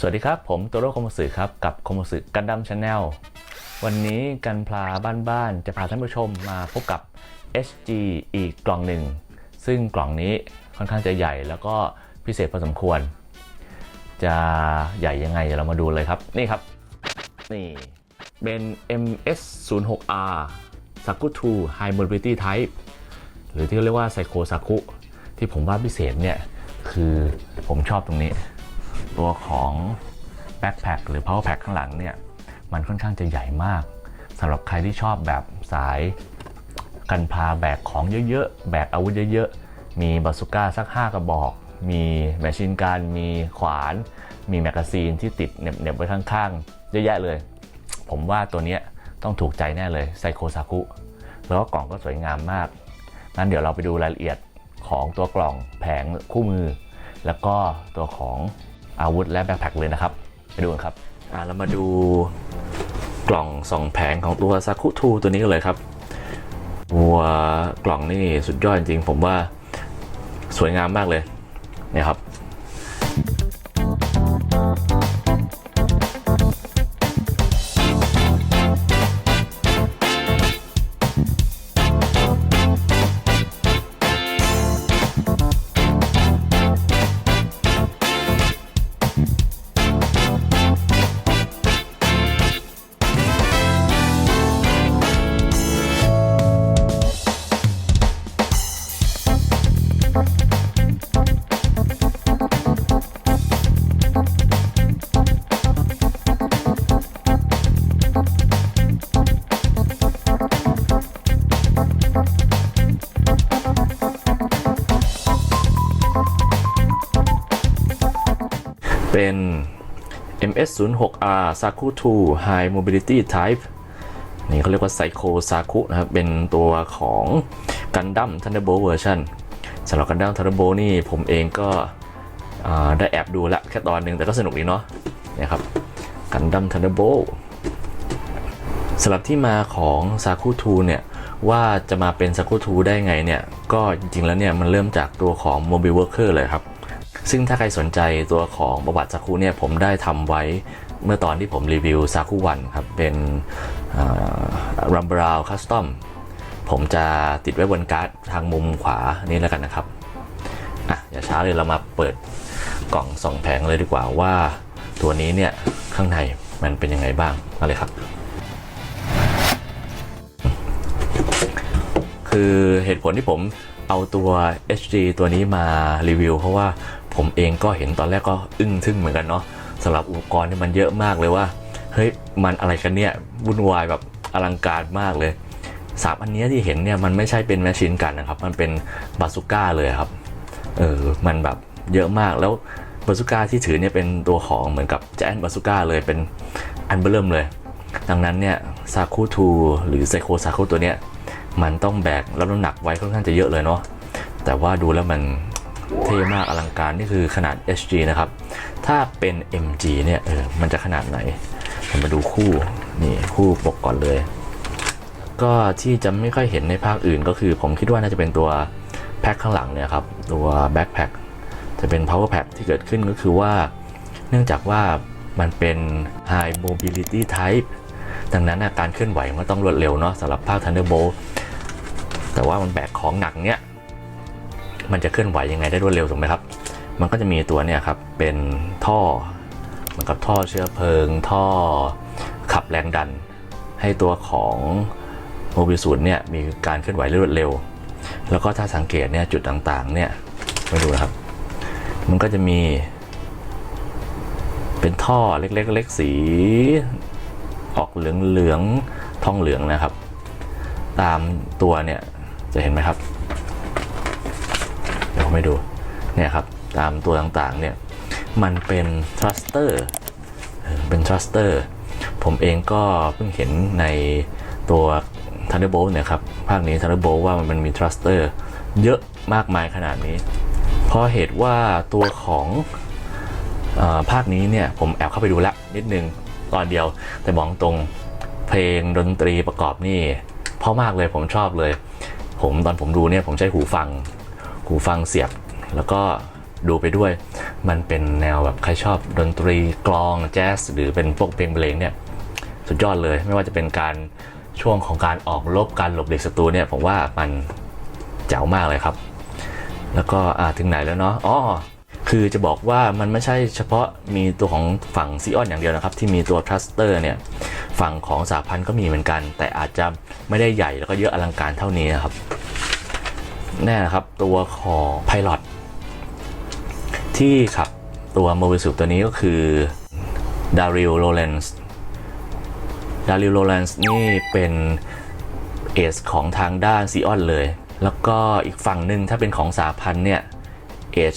สวัสดีครับ ผมโตโร่คมสึครับ กับคมสึกันดั้มชาแนลวันนี้กันพลาบ้านๆ จะพาท่านผู้ชมมาพบกับ HG อีกกล่องหนึ่ง ซึ่งกล่องนี้ค่อนข้างจะใหญ่แล้วก็พิเศษพอสมควร จะใหญ่ยังไงเดี๋ยวเรามาดูเลยครับ นี่ครับ นี่เป็น MS 0 6 R Saku 2 High Mobility Type หรือที่เรียกว่า Psycho Saku ที่ผมว่าพิเศษเนี่ย คือผมชอบตรงนี้ ตัวของแบ็คแพคหรือ power pack ข้างหลังเนี่ย มันค่อนข้างจะใหญ่มากสำหรับใครที่ชอบแบบสายกันพาแบกของเยอะๆ แบกอาวุธเยอะๆ มีบาสุก้าสัก 5 กระบอก มีแมชชีนการมีขวาน มีแมกกาซีนที่ติดเหน็บๆไว้ข้างๆ เยอะแยะเลย ผมว่าตัวนี้ต้องถูกใจแน่เลยไซโคซากุแล้วก็กล่องก็สวยงามมากงั้นเดี๋ยวเราไปดูรายละเอียดของตัวกล่องแผงคู่มือ แล้วก็ตัวของ อาวุธและแบ็คแพคเลยนะครับ ไปดูกันครับอ่าเรามาดูกล่องสองแผงของตัวซากุทูตัวนี้กันเลยครับตัวกล่องนี่สุดยอดจริงผมว่าสวยงามมากเลยเนี่ยครับ เป็น MS06R Saku 2 High Mobility Type นี่เขาเรียกว่า Psycho Saku นะครับ เป็นตัวของ Gundam Thunderbolt Version สำหรับ Gundam Thunderbolt นี่ผมเองก็ได้แอบดูละแค่ตอนหนึ่งแต่ก็สนุกดีเนาะนี่ครับ Gundam Thunderbolt สำหรับที่มาของ Saku 2เนี่ย ว่าจะมาเป็น Saku 2ได้ไงเนี่ย ก็จริงๆแล้วเนี่ย มันเริ่มจากตัวของ Mobile Worker เลยครับ ซึ่งถ้าใครสนใจตัวของประวัติซากุเนี่ยผมได้ทำไว้เมื่อตอนที่ผมรีวิวซากุวันครับ เป็นรัมบราวคัสตอมผมจะติดไว้บนการ์ดทางมุมขวานี่แล้วกันนะครับอะอย่าช้าเลยเรามาเปิดกล่องสองแผงเลยดีกว่าว่าตัวนี้เนี่ยข้างในมันเป็นยังไงบ้างมาเลยครับ คือเหตุผลที่ผมเอาตัว HG ตัวนี้มารีวิว เพราะว่า ผมเองก็เห็นตอนแรกก็อึ้งทึ่งเหมือนกันเนาะสำหรับอุปกรณ์ที่มันเยอะมากเลยว่าเฮ้ยมันอะไรกันเนี่ยวุ่นวายแบบอลังการมากเลยสามอันเนี้ยที่เห็นเนี่ยมันไม่ใช่เป็นแมชชีนกันนะครับ มันเป็นบาซูก้าเลยครับ เออ มันแบบเยอะมาก แล้วบาซูก้าที่ถือเนี่ยเป็นตัวของเหมือนกับแจนบาซูก้าเลย เป็นอันเบอร์เริ่มเลย ดังนั้นเนี่ยซาคุทูหรือไซโคซาคุตัวเนี้ยมันต้องแบกรับน้ำหนักไว้ค่อนข้างจะเยอะเลยเนาะ แต่ว่าดูแล้วมัน เท่มากอลังการนี่คือขนาด HG นะครับ ถ้าเป็น MG เนี่ยเออมันจะขนาดไหนมาดูคู่นี่คู่ปกก่อนเลย ก็ที่จะไม่ค่อยเห็นในภาคอื่นก็คือ ผมคิดว่าน่าจะเป็นตัวแพ็คข้างหลังเนี่ยครับ ตัวแบ็คแพ็คจะเป็น power pack ที่เกิดขึ้นก็คือว่า เนื่องจากว่ามันเป็น high mobility type ดังนั้นการเคลื่อนไหวมันต้องรวดเร็วเนาะสำหรับภาค Thunderbolt แต่ว่ามันแบกของหนักเนี้ย มันจะเคลื่อนไหวยังไงได้รวดเร็วถูกไหมครับ มันก็จะมีตัวเนี่ยครับเป็นท่อเหมือนกับท่อเชื้อเพลิง ท่อขับแรงดัน ให้ตัวของโมบิสูนเนี่ยมีการเคลื่อนไหวรวดเร็ว แล้วก็ถ้าสังเกตเนี่ยจุดต่างๆเนี่ยมาดูนะครับ มันก็จะมี เป็นท่อเล็กๆเล็กสีออกเหลืองเหลืองๆทองเหลืองนะครับ ตามตัวเนี่ยจะเห็นไหมครับ ให้ดูเนี่ยครับตามตัวต่างๆเนี่ยมันเป็น thruster เออเป็น thruster ผมเองก็เพิ่งเห็นในตัว Thunderbolt เนี่ยครับภาคนี้ Thunderbolt ว่ามันมี thruster เยอะมากมายขนาดนี้ เพราะเหตุว่าตัวของออภาคนี้เนี่ยผมแอบเข้าไปดูละนิดนึงตอนเดียว แต่บอกตรงเพลงดนตรีประกอบนี่เพราะมากเลยผมชอบเลย ผมตอนผมดูเนี่ยผมใช้หูฟัง หูฟังเสียบ แล้วก็ดูไปด้วย มันเป็นแนวแบบใครชอบดนตรีกลองแจ๊สหรือเป็นพวกเพลงเพลงเนี่ยสุดยอดเลย ไม่ว่าจะเป็นการช่วงของการออกรบการหลบเด็กศัตรูเนี่ยผมว่ามันเจ๋วมากเลยครับ แล้วก็อ่าถึงไหนแล้วเนาะอ๋อคือจะบอกว่ามันไม่ใช่เฉพาะมีตัวของฝั่งซีออนอย่างเดียวนะครับ ที่มีตัวทรัสเตอร์เนี่ยฝั่งของสาพันธ์ก็มีเหมือนกัน แต่อาจจะไม่ได้ใหญ่แล้วก็เยอะอลังการเท่านี้นะครับ นี่นะครับตัวของไพลอตที่ขับตัวโมบิสุตัวนี้ก็คือดาริโอโรเลนส์ดาริโอโรเลนส์นี่เป็นเอสของทางด้านซีออนเลย แล้วก็อีกฝั่งหนึ่งถ้าเป็นของสาพันธ์เนี่ยเอส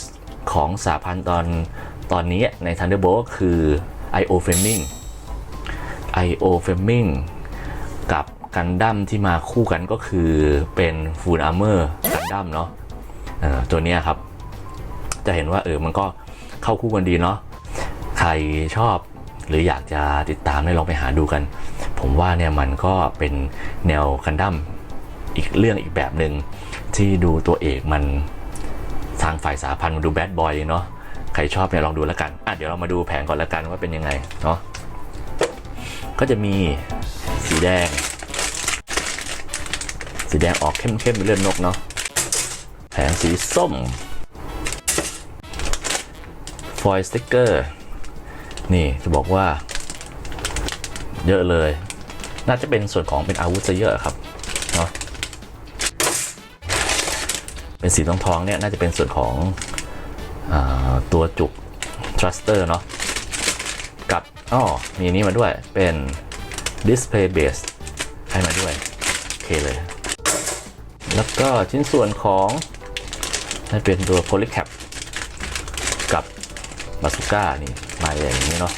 ของสาพันธ์ตอนตอนนี้ใน Thunderbolt ก็คือ I.O. Fleming I.O. Fleming กับกันดั้มที่มาคู่กันก็คือเป็นฟูล ดั้มเนาะตัวนี้ครับ จะเห็นว่าเออมันก็เข้าคู่กันดีเนาะใครชอบหรืออยากจะติดตามได้ลองไปหาดูกัน ผมว่าเนี่ยมันก็เป็นแนวกันดั้มอีกเรื่องอีกแบบหนึ่งที่ดูตัวเอกมันทางฝ่ายสาพันธ์มันดูแบดบอยเนาะใครชอบเนี่ยลองดูแล้วกันอะเดี๋ยวเรามาดูแผงก่อนแล้วกันว่าเป็นยังไงเนาะก็จะมีสีแดง สีแดงออกเข้มๆเป็นเลือดนกเนาะ งสีส้ม ฟอยสติ๊กเกอร์ นี่จะบอกว่า เยอะเลย น่าจะเป็นส่วนของเป็นอาวุธซะเยอะครับ เนาะเป็นสีทองทองเนี่ย น่าจะเป็นส่วนของอตัวจุก thruster เนาะ กับอ้อมีนนี้มาด้วย เป็น display base ให้มาด้วย โอเคเลย แล้วก็ชิ้นส่วนของ ให้เป็นตัว polycap กับบาสุก้านี่มาอย่างนี้เนาะ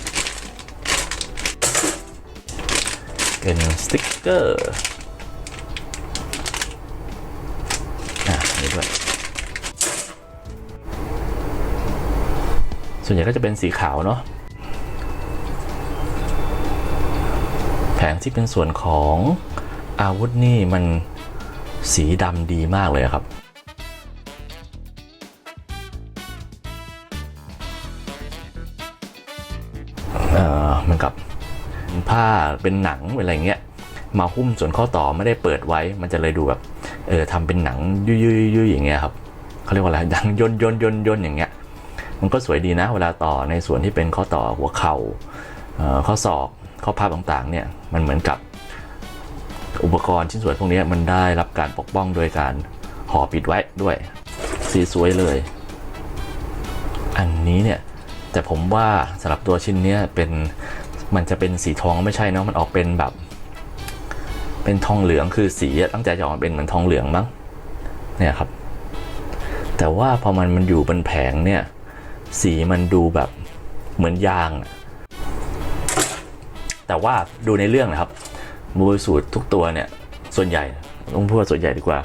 เป็นสติ๊กเกอร์อะนี่ด้วยส่วนใหญ่ก็จะเป็นสีขาวเนาะแผงที่เป็นส่วนของอาวุธนี่มันสีดำดีมากเลยครับ เอ่อเหมันกับผ้าเป็นหนังเป็นอะไรเงี้ยมาหุ้มส่วนข้อต่อไม่ได้เปิดไว้ มันจะเลยดูแบบเออทำเป็นหนังยุยยุยยุยอย่างเงี้ยครับเขาเรียกว่าอะไรหนังย่นย่นย่นย่นอย่างเงี้ย มันก็สวยดีนะ เวลาต่อในส่วนที่เป็นข้อต่อหัวเข่าเอ่อข้อศอกข้อพับต่างๆเนี่ยมันเหมือนกับอุปกรณ์ชิ้นส่วนพวกนี้มันได้รับการปกป้องโดยการห่อปิดไว้ด้วย สีสวยเลย อันนี้เนี่ย แต่ผมว่าสำหรับตัวชิ้นนี้เป็นมันจะเป็นสีทองไม่ใช่เนาะมันออกเป็นแบบ เป็นทองเหลืองคือสีตั้งใจจะออกเป็นเหมือนทองเหลืองมั้งเนี่ยครับ แต่ว่าพอมันมันอยู่บนแผงเนี่ย สีมันดูแบบเหมือนยาง แต่ว่าดูในเรื่องนะครับมูลสูตรทุกตัวเนี่ยส่วนใหญ่ต้องพูดว่าส่วนใหญ่ดีกว่า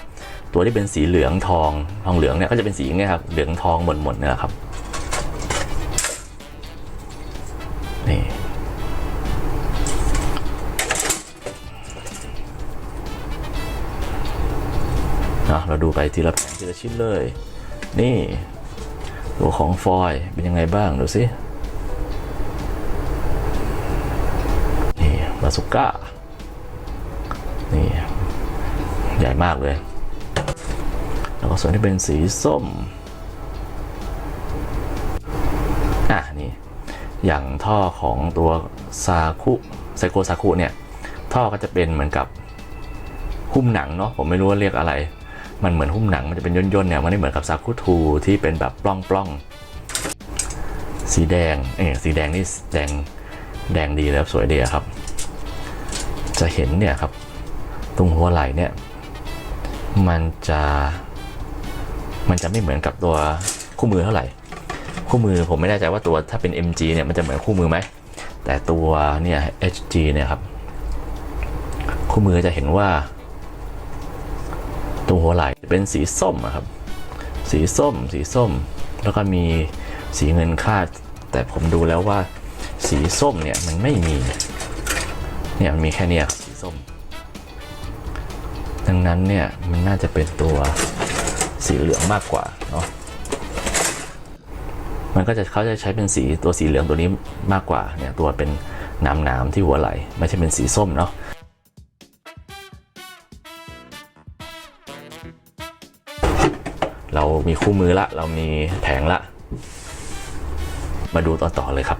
ตัวที่เป็นสีเหลืองทองทองเหลืองเนี่ยก็จะเป็นสีงเงี้ยครับเหลืองทองหมดๆเนี่ยแหละครับ นาะเราดูไปทีละแผงทีละชิ้นเลย นี่ตัวของฟอยล์เป็นยังไงบ้าง ดูสิ นี่บาสุก้า นี่ ใหญ่มากเลย แล้วก็ส่วนที่เป็นสีส้ม อะ นี่ อย่างท่อของตัวซาคุไซโคซาคุเนี่ย ท่อก็จะเป็นเหมือนกับหุ้มหนังเนาะผมไม่รู้ว่าเรียกอะไร มันเหมือนหุ้มหนังมันจะเป็นย่นๆเนี่ยมันไม่เหมือนกับซาคุทูที่เป็นแบบปล้องๆสีแดงเออสีแดงนี่แดงแดงดีแล้วสวยดีครับ จะเห็นเนี่ยครับ ตรงหัวไหล่เนี่ย มันจะมันจะไม่เหมือนกับตัวคู่มือเท่าไหร่ คู่มือผมไม่แน่ใจว่าตัวถ้าเป็น MG เนี่ยมันจะเหมือนคู่มือไหม แต่ตัวเนี่ย HG เนี่ยครับ คู่มือจะเห็นว่า ตรงหัวไหล่เป็นสีส้มอะครับ สีส้ม สีส้ม แล้วก็มีสีเงินคาด แต่ผมดูแล้วว่าสีส้มเนี่ยมันไม่มี เนี่ยมันมีแค่เนี้ยสีส้ม ดังนั้นเนี่ยมันน่าจะเป็นตัวสีเหลืองมากกว่าเนาะ มันก็จะเขาจะใช้เป็นสีตัวสีเหลืองตัวนี้มากกว่าเนี่ยตัวเป็นน้ำน้ำที่หัวไหลไม่ใช่เป็นสีส้มเนาะ คู่มือละ เรามีแผงละ มาดูต่อๆเลยครับ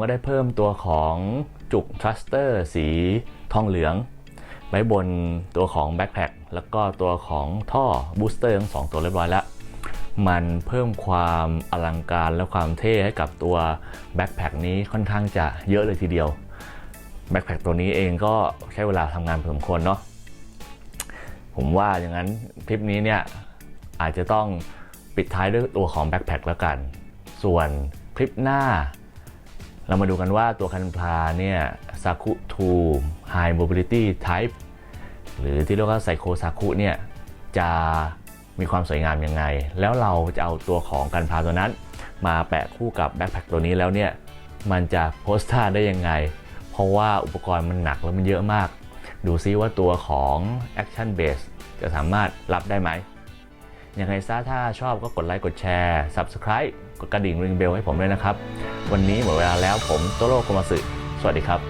ก็ได้เพิ่มตัวของจุกทรัสเตอร์สีทองเหลือง ไว้บนตัวของแบ็คแพคแล้วก็ตัวของท่อบูสเตอร์ทั้งสองตัวเรียบร้อยแล้ว มันเพิ่มความอลังการและความเท่ให้กับตัวแบ็คแพคนี้ค่อนข้างจะเยอะเลยทีเดียวแบ็คแพคตัวนี้เองก็ใช้เวลาทำงานพอสมควรเนาะผมว่าอย่างนั้นทริปนี้เนี่ยอาจจะต้องปิดท้ายด้วยตัวของแบ็คแพคแล้วกัน ส่วนคลิปหน้า เรามาดูกันว่าตัวคันพลาเนี่ย Saku 2 High Mobility Type หรือที่เรียกว่าไซโคซาคุเนี่ยจะมีความสวยงามยังไง แล้วเราจะเอาตัวของกันพลาตัวนั้น มาแปะคู่กับแบ็คแพคตัวนี้แล้วเนี่ย มันจะโพสท่าได้ยังไง เพราะว่าอุปกรณ์มันหนักแล้วมันเยอะมาก ดูซิว่าตัวของ Action Base จะสามารถรับได้ไหมยังไงซะถ้าชอบก็กดไลค์กดแชร์ Subscribe กระดิ่งริงเบลให้ผมด้วยนะครับ วันนี้หมดเวลาแล้วผมโตโร่กมาสึสวัสดีครับ